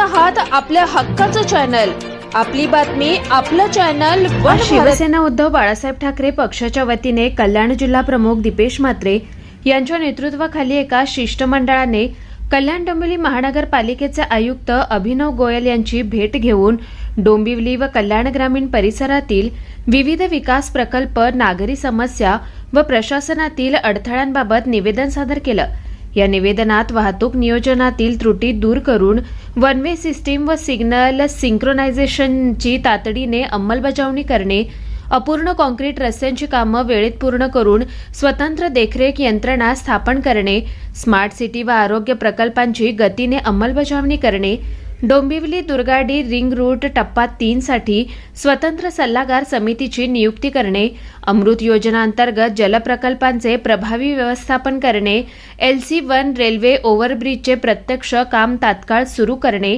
आहात आपल्या हक्काचं चॅनल. आपली बातमी आपलं चॅनल शिवसेना उद्धव बाळासाहेब ठाकरे पक्षाच्या वतीने कल्याण जिल्हा प्रमुख दीपेश म्हात्रे यांच्या नेतृत्वाखाली एका शिष्टमंडळाने कल्याण डोंबिवली महानगरपालिकेचे आयुक्त अभिनव गोयल यांची भेट घेऊन डोंबिवली व कल्याण ग्रामीण परिसरातील विविध विकास प्रकल्प नागरी समस्या व प्रशासनातील अडथळ्यांबाबत निवेदन सादर केलं. या निवेदनात वाहतूक नियोजनातील त्रुटी दूर करून वन वे सिस्टीम व सिग्नल सिंक्रोनायझेशनची तातडीने अंमलबजावणी करणे अपूर्ण कॉन्क्रीट रस्त्यांची कामं वेळेत पूर्ण करून स्वतंत्र देखरेख यंत्रणा स्थापन करणे स्मार्ट सिटी व आरोग्य प्रकल्पांची गतीने अंमलबजावणी करणे डोंबिवली दुर्गाडी रिंग रूट टप्पा तीनसाठी स्वतंत्र सल्लागार समितीची नियुक्ती करणे अमृत योजना अंतर्गत जलप्रकल्पांचे प्रभावी व्यवस्थापन करणे एल सी वन रेल्वे ओव्हरब्रिजचे प्रत्यक्ष काम तात्काळ सुरू करणे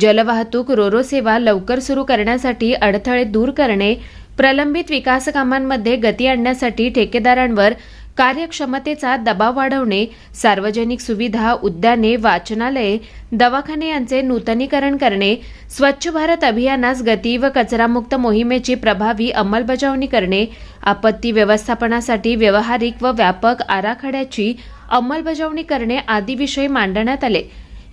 जलवाहतूक रोरो सेवा लवकर सुरू करण्यासाठी अडथळे दूर करणे प्रलंबित विकास कामांमध्ये गती आणण्यासाठी ठेकेदारांवर कार्यक्षमतेचा दबाव वाढवणे सार्वजनिक सुविधा उद्याने वाचनालये दवाखाने यांचे नूतनीकरण करणे स्वच्छ भारत अभियानास गती व कचरामुक्त मोहिमेची प्रभावी अंमलबजावणी करणे आपत्ती व्यवस्थापनासाठी व्यवहारिक व व्यापक आराखड्याची अंमलबजावणी करणे आदी विषय मांडण्यात आले.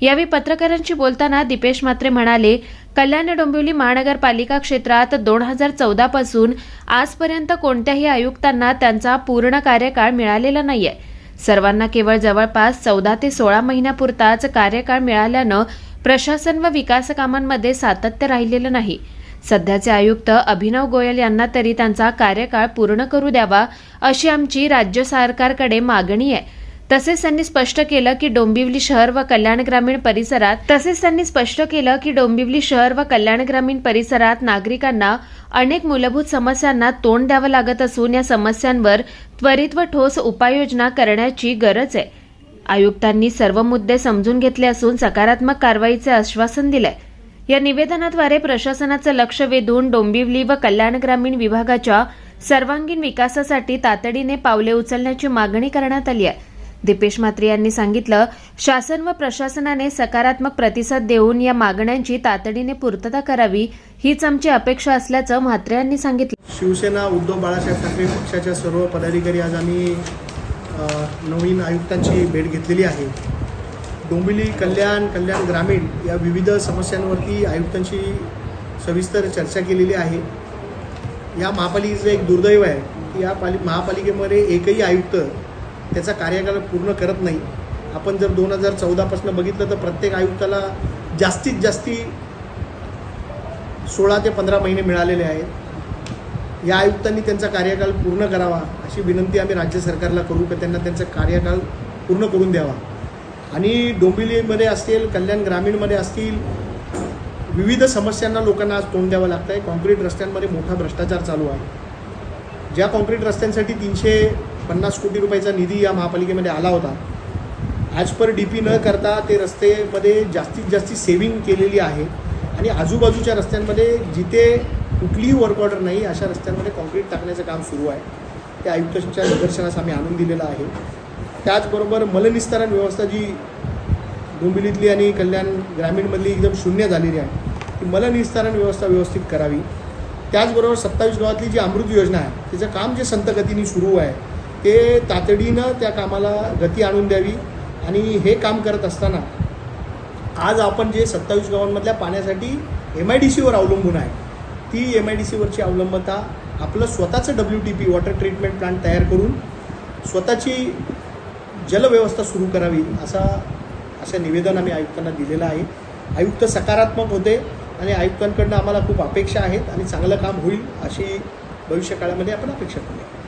यावेळी पत्रकारांशी बोलताना दीपेश मात्रे म्हणाले कल्याण डोंबिवली महानगरपालिका क्षेत्रात दोन हजार चौदा पासून आजपर्यंत कोणत्याही आयुक्तांना त्यांचा पूर्ण कार्यकाळ मिळालेला नाहीये. सर्वांना केवळ जवळपास चौदा ते सोळा महिन्यापुरताच कार्यकाळ मिळाल्यानं प्रशासन व विकास कामांमध्ये सातत्य राहिलेलं नाही. सध्याचे आयुक्त अभिनव गोयल यांना तरी त्यांचा कार्यकाळ पूर्ण करू द्यावा अशी आमची राज्य सरकारकडे मागणी आहे. तसेच त्यांनी स्पष्ट केलं की डोंबिवली शहर व कल्याण ग्रामीण परिसरात तसेच त्यांनी स्पष्ट केलं की डोंबिवली शहर व कल्याण ग्रामीण परिसरात नागरिकांना अनेक मूलभूत समस्यांना तोंड द्यावं लागत असून या समस्यांवर त्वरित व ठोस उपाययोजना करण्याची गरज आहे. आयुक्तांनी सर्व मुद्दे समजून घेतले असून सकारात्मक कारवाईचे आश्वासन दिले या निवेदनाद्वारे प्रशासनाचं लक्ष वेधून डोंबिवली व कल्याण ग्रामीण विभागाच्या सर्वांगीण विकासासाठी तातडीने पावले उचलण्याची मागणी करण्यात आली आहे. दीपेश म्हात्रे यांनी सांगितलं शासन व प्रशासनाने सकारात्मक प्रतिसाद देऊन या मागण्यांची तातडीने पूर्तता करावी हीच आमची अपेक्षा असल्याचं म्हात्रे यांनी सांगितलं. शिवसेना उद्धव बाळासाहेब ठाकरे पक्षाच्या सर्व पदाधिकारी आज आम्ही नवीन आयुक्तांची भेट घेतलेली आहे. डोंबिवली कल्याण कल्याण ग्रामीण या विविध समस्यांवरती आयुक्तांची सविस्तर चर्चा केलेली आहे. या महापालिकेचं एक दुर्दैव आहे की या पाली महापालिकेमध्ये एकही आयुक्त त्याचा कार्यकाळ पूर्ण करत नाही. आपण जर दोन हजार चौदापासून बघितलं तर प्रत्येक आयुक्ताला जास्तीत जास्ती सोळा ते पंधरा महिने मिळालेले आहेत. या आयुक्तांनी त्यांचा कार्यकाळ पूर्ण करावा अशी विनंती आम्ही राज्य सरकारला करू की त्यांना त्यांचा कार्यकाळ पूर्ण करून द्यावा. आणि डोंबिवलीमध्ये असतील कल्याण ग्रामीणमध्ये असतील विविध समस्यांना लोकांना आज तोंड द्यावं लागतं आहे कॉन्क्रीट रस्त्यांमध्ये मोठा भ्रष्टाचार चालू आहे. ज्या कॉन्क्रीट रस्त्यांसाठी तीनशे पन्नास कोटी रुपयाचा निधी या महापालिकेमध्ये आला होता. ॲज पर डी पी न करता ते रस्तेमध्ये जास्तीत जास्त सेविंग केलेली आहे. आणि आजूबाजूच्या रस्त्यांमध्ये जिथे कुठलीही वर्क ऑर्डर नाही अशा रस्त्यांमध्ये कॉन्क्रीट टाकण्याचं काम सुरू आहे. ते आयुक्तांच्या निदर्शनास आम्ही आणून दिलेलं आहे. त्याचबरोबर मलनिस्तारण व्यवस्था जी डोंबिवलीतली आणि कल्याण ग्रामीणमधली एकदम शून्य झालेली आहे ती मलनिस्तारण व्यवस्था व्यवस्थित करावी. त्याचबरोबर सत्तावीस गावातली जी अमृत योजना आहे तिचं काम जे संतगतीने सुरू आहे ते तातडीनं त्या कामाला गती आणून द्यावी आणि हे काम करत असताना आज आपण जे सत्तावीस गावांमधल्या पाण्यासाठी एम आय डी सीवर अवलंबून आहे ती एम आय डी सीवरची अवलंबता आपलं स्वतःचं W T P water treatment plant तयार करून स्वतःची जलव्यवस्था सुरू करावी असा असं निवेदन आम्ही आयुक्तांना दिलेलं आहे. आयुक्त सकारात्मक होते आणि आयुक्तांकडनं आम्हाला खूप अपेक्षा आहेत आणि चांगलं काम होईल अशी भविष्यकाळामध्ये आपण अपेक्षा करूया.